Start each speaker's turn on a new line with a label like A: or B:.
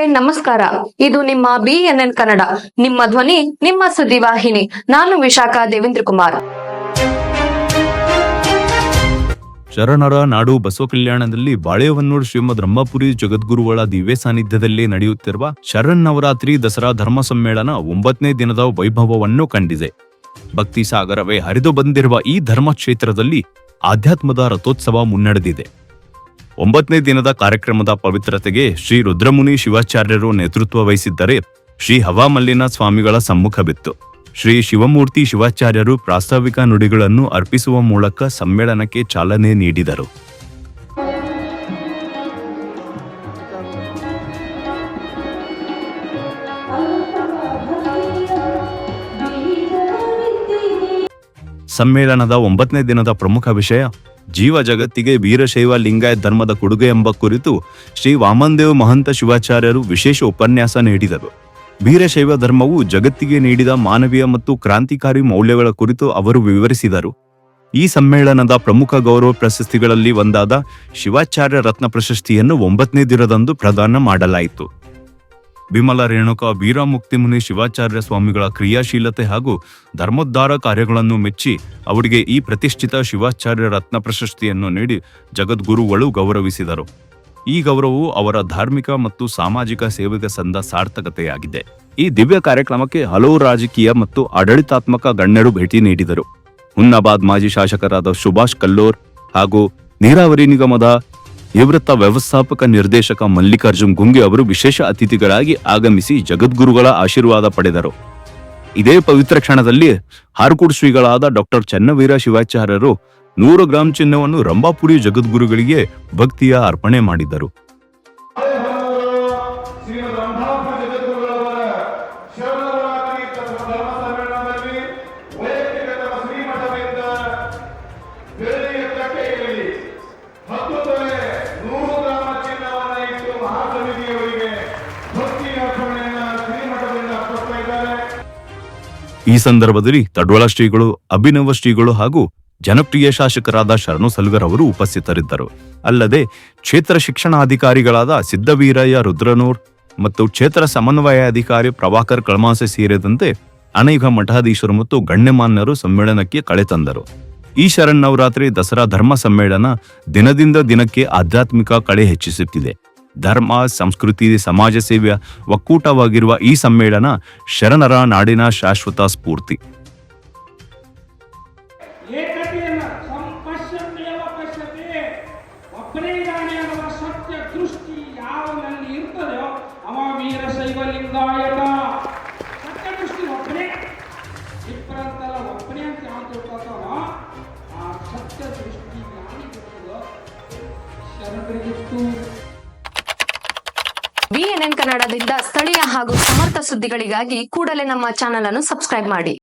A: ನಮಸ್ಕಾರ. ಇದು ನಿಮ್ಮ ಬಿಎನ್ಎನ್ ಕನ್ನಡ. ನಿಮ್ಮ ಧ್ವನಿ, ನಿಮ್ಮ ಸುದ್ದಿವಾಹಿನಿ ನಾನು ವಿಶಾಖ ದೇವೇಂದ್ರ ಕುಮಾರ್
B: ಶರಣರ ನಾಡು ಬಸವ ಕಲ್ಯಾಣದಲ್ಲಿ ಬಾಳೆಹೊನ್ನೂರು ಶ್ರೀಮದ್ ರಂಭಾಪುರಿ ಜಗದ್ಗುರುಗಳ ದಿವ್ಯ ಸಾನ್ನಿಧ್ಯದಲ್ಲಿ ನಡೆಯುತ್ತಿರುವ ಶರಣ್ ನವರಾತ್ರಿ ದಸರಾ ಧರ್ಮ ಸಮ್ಮೇಳನ ಒಂಬತ್ತನೇ ದಿನದ ವೈಭವವನ್ನು ಕಂಡಿದೆ. ಭಕ್ತಿ ಸಾಗರವೇ ಹರಿದು ಬಂದಿರುವ ಈ ಧರ್ಮ ಕ್ಷೇತ್ರದಲ್ಲಿ ಆಧ್ಯಾತ್ಮದ ರಥೋತ್ಸವ ಮುನ್ನಡೆದಿದೆ. ಒಂಬತ್ತನೇ ದಿನದ ಕಾರ್ಯಕ್ರಮದ ಪವಿತ್ರತೆಗೆ ಶ್ರೀ ರುದ್ರಮುನಿ ಶಿವಾಚಾರ್ಯರು ನೇತೃತ್ವ ವಹಿಸಿದ್ದರೆ ಶ್ರೀ ಹವಾಮಲ್ಲಿನ ಸ್ವಾಮಿಗಳ ಸಮ್ಮುಖ ಬಿತ್ತು ಶ್ರೀ ಶಿವಮೂರ್ತಿ ಶಿವಾಚಾರ್ಯರು ಪ್ರಾಸ್ತಾವಿಕ ನುಡಿಗಳನ್ನು ಅರ್ಪಿಸುವ ಮೂಲಕ ಸಮ್ಮೇಳನಕ್ಕೆ ಚಾಲನೆ ನೀಡಿದರು. ಸಮ್ಮೇಳನದ ಒಂಬತ್ತನೇ ದಿನದ ಪ್ರಮುಖ ವಿಷಯ ಜೀವ ಜಗತ್ತಿಗೆ ವೀರಶೈವ ಲಿಂಗಾಯತ್ ಧರ್ಮದ ಕೊಡುಗೆ ಎಂಬ ಕುರಿತು ಶ್ರೀ ವಾಮನದೇವ್ ಮಹಂತ ಶಿವಾಚಾರ್ಯರು ವಿಶೇಷ ಉಪನ್ಯಾಸ ನೀಡಿದರು. ವೀರಶೈವ ಧರ್ಮವು ಜಗತ್ತಿಗೆ ನೀಡಿದ ಮಾನವೀಯ ಮತ್ತು ಕ್ರಾಂತಿಕಾರಿ ಮೌಲ್ಯಗಳ ಕುರಿತು ಅವರು ವಿವರಿಸಿದರು. ಈ ಸಮ್ಮೇಳನದ ಪ್ರಮುಖ ಗೌರವ ಪ್ರಶಸ್ತಿಗಳಲ್ಲಿ ಒಂದಾದ ಶಿವಾಚಾರ್ಯ ರತ್ನ ಪ್ರಶಸ್ತಿಯನ್ನು ಒಂಬತ್ತನೇ ದಿನದಂದು ಪ್ರದಾನ ಮಾಡಲಾಯಿತು. ವಿಮಲ ರೇಣುಕ ವೀರಮುಕ್ತಿಮುನಿ ಶಿವಾಚಾರ್ಯ ಸ್ವಾಮಿಗಳ ಕ್ರಿಯಾಶೀಲತೆ ಹಾಗೂ ಧರ್ಮೋದ್ಧಾರ ಕಾರ್ಯಗಳನ್ನು ಮೆಚ್ಚಿ ಅವರಿಗೆ ಈ ಪ್ರತಿಷ್ಠಿತ ಶಿವಾಚಾರ್ಯ ರತ್ನ ಪ್ರಶಸ್ತಿಯನ್ನು ನೀಡಿ ಜಗದ್ಗುರುಗಳು ಗೌರವಿಸಿದರು. ಈ ಗೌರವವು ಅವರ ಧಾರ್ಮಿಕ ಮತ್ತು ಸಾಮಾಜಿಕ ಸೇವೆಗೆ ಸಂದ ಸಾರ್ಥಕತೆಯಾಗಿದೆ. ಈ ದಿವ್ಯ ಕಾರ್ಯಕ್ರಮಕ್ಕೆ ಹಲವು ರಾಜಕೀಯ ಮತ್ತು ಆಡಳಿತಾತ್ಮಕ ಗಣ್ಯರು ಭೇಟಿ ನೀಡಿದರು. ಹುನ್ನಾಬಾದ್ ಮಾಜಿ ಶಾಸಕರಾದ ಸುಭಾಷ್ ಕಲ್ಲೋರ್ ಹಾಗೂ ನೀರಾವರಿ ನಿಗಮದ ನಿವೃತ್ತ ವ್ಯವಸ್ಥಾಪಕ ನಿರ್ದೇಶಕ ಮಲ್ಲಿಕಾರ್ಜುನ್ ಗುಂಗೆ ಅವರು ವಿಶೇಷ ಅತಿಥಿಗಳಾಗಿ ಆಗಮಿಸಿ ಜಗದ್ಗುರುಗಳ ಆಶೀರ್ವಾದ ಪಡೆದರು. ಇದೇ ಪವಿತ್ರ ಕ್ಷಣದಲ್ಲಿ ಹಾರ್ಕೂಡ್ ಶ್ರೀಗಳಾದ ಡಾಕ್ಟರ್ ಚನ್ನವೀರ ಶಿವಾಚಾರ್ಯರು ನೂರು ಗ್ರಾಂ ಚಿನ್ನವನ್ನು ರಂಭಾಪುರಿ ಜಗದ್ಗುರುಗಳಿಗೆ ಭಕ್ತಿಯ ಅರ್ಪಣೆ ಮಾಡಿದರು. ಈ ಸಂದರ್ಭದಲ್ಲಿ ತಡ್ವಳ ಶ್ರೀಗಳು, ಅಭಿನವ ಶ್ರೀಗಳು ಹಾಗೂ ಜನಪ್ರಿಯ ಶಾಸಕರಾದ ಶರಣು ಸಲ್ಗರ್ ಅವರು ಉಪಸ್ಥಿತರಿದ್ದರು. ಅಲ್ಲದೆ ಕ್ಷೇತ್ರ ಶಿಕ್ಷಣಾಧಿಕಾರಿಗಳಾದ ಸಿದ್ದವೀರಯ್ಯ ರುದ್ರನೂರ್ ಮತ್ತು ಕ್ಷೇತ್ರ ಸಮನ್ವಯಾಧಿಕಾರಿ ಪ್ರಭಾಕರ್ ಕಳ್ಮಾಸೆ ಸೇರಿದಂತೆ ಅನೇಕ ಮಠಾಧೀಶರು ಮತ್ತು ಗಣ್ಯಮಾನ್ಯರು ಸಮ್ಮೇಳನಕ್ಕೆ ಕಳೆ ತಂದರು. ಈ ಶರಣ್ ನವರಾತ್ರಿ ದಸರಾ ಧರ್ಮ ಸಮ್ಮೇಳನ ದಿನದಿಂದ ದಿನಕ್ಕೆ ಆಧ್ಯಾತ್ಮಿಕ ಕಳೆ ಹೆಚ್ಚಿಸುತ್ತಿದೆ. ಧರ್ಮ ಸಂಸ್ಕೃತಿ ಸಮಾಜ ಸೇವೆಯ ಒಕ್ಕೂಟವಾಗಿರುವ ಈ ಸಮ್ಮೇಳನ ಶರಣರ ನಾಡಿನ ಶಾಶ್ವತ ಸ್ಫೂರ್ತಿ.
C: thank you
A: ಬಿಎನ್ಎನ್ ಕನ್ನಡದಿಂದ ಸ್ಥಳೀಯ ಹಾಗೂ ಸಮರ್ಥ ಸುದ್ದಿಗಳಿಗಾಗಿ ಕೂಡಲೇ ನಮ್ಮ ಚಾನೆಲ್ ಅನ್ನು ಸಬ್ಸ್ಕ್ರೈಬ್ ಮಾಡಿ.